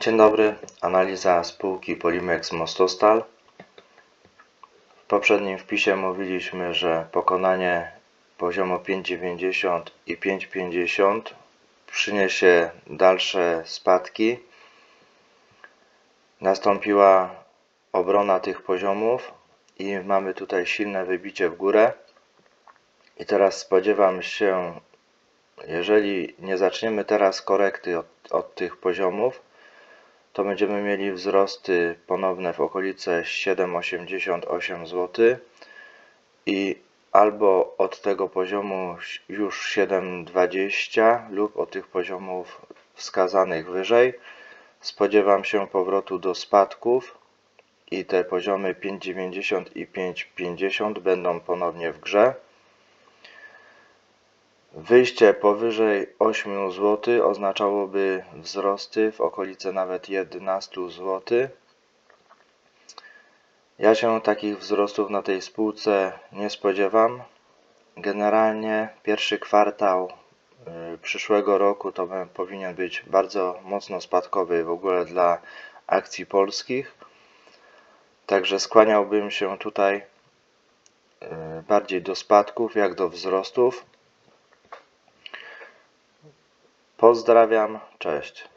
Dzień dobry, analiza spółki Polimex Mostostal. W poprzednim wpisie mówiliśmy, że pokonanie poziomu 5,90 i 5,50 przyniesie dalsze spadki. Nastąpiła obrona tych poziomów i mamy tutaj silne wybicie w górę. I teraz spodziewam się, jeżeli nie zaczniemy teraz korekty od, od tych poziomów, to będziemy mieli wzrosty ponowne w okolice 7,88 zł i albo od tego poziomu już 7,20 lub od tych poziomów wskazanych wyżej. Spodziewam się powrotu do spadków i te poziomy 5,90 i 5,50 będą ponownie w grze. Wyjście powyżej 8 zł oznaczałoby wzrosty w okolice nawet 11 zł. Ja się takich wzrostów na tej spółce nie spodziewam. Generalnie pierwszy kwartał y, przyszłego roku to powinien być bardzo mocno spadkowy w ogóle dla akcji polskich. Także skłaniałbym się tutaj y, bardziej do spadków jak do wzrostów. Pozdrawiam, cześć.